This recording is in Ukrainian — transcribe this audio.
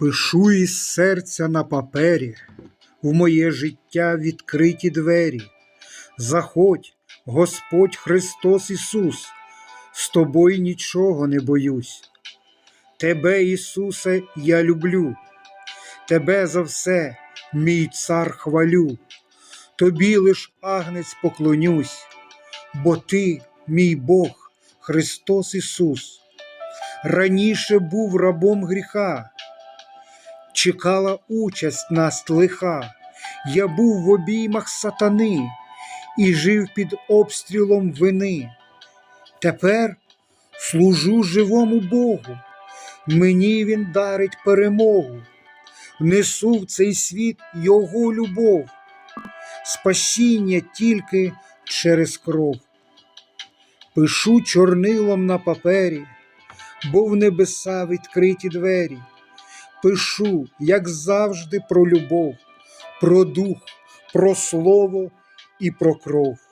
Пишу із серця на папері, в моє життя відкриті двері. Заходь, Господь Христос Ісус, з тобою нічого не боюсь. Тебе, Ісусе, я люблю, Тебе за все, мій цар хвалю, Тобі лиш агнець поклонюсь, бо Ти, мій Бог, Христос Ісус, раніше був рабом гріха чекала участь нас лиха. Я був в обіймах сатани і жив під обстрілом вини. Тепер служу живому Богу, мені він дарить перемогу, несу в цей світ Його любов, спасіння тільки через кров. Пишу чорнилом на папері, бо в небеса відкриті двері пишу, як завжди, про любов, про дух, про слово і про кров.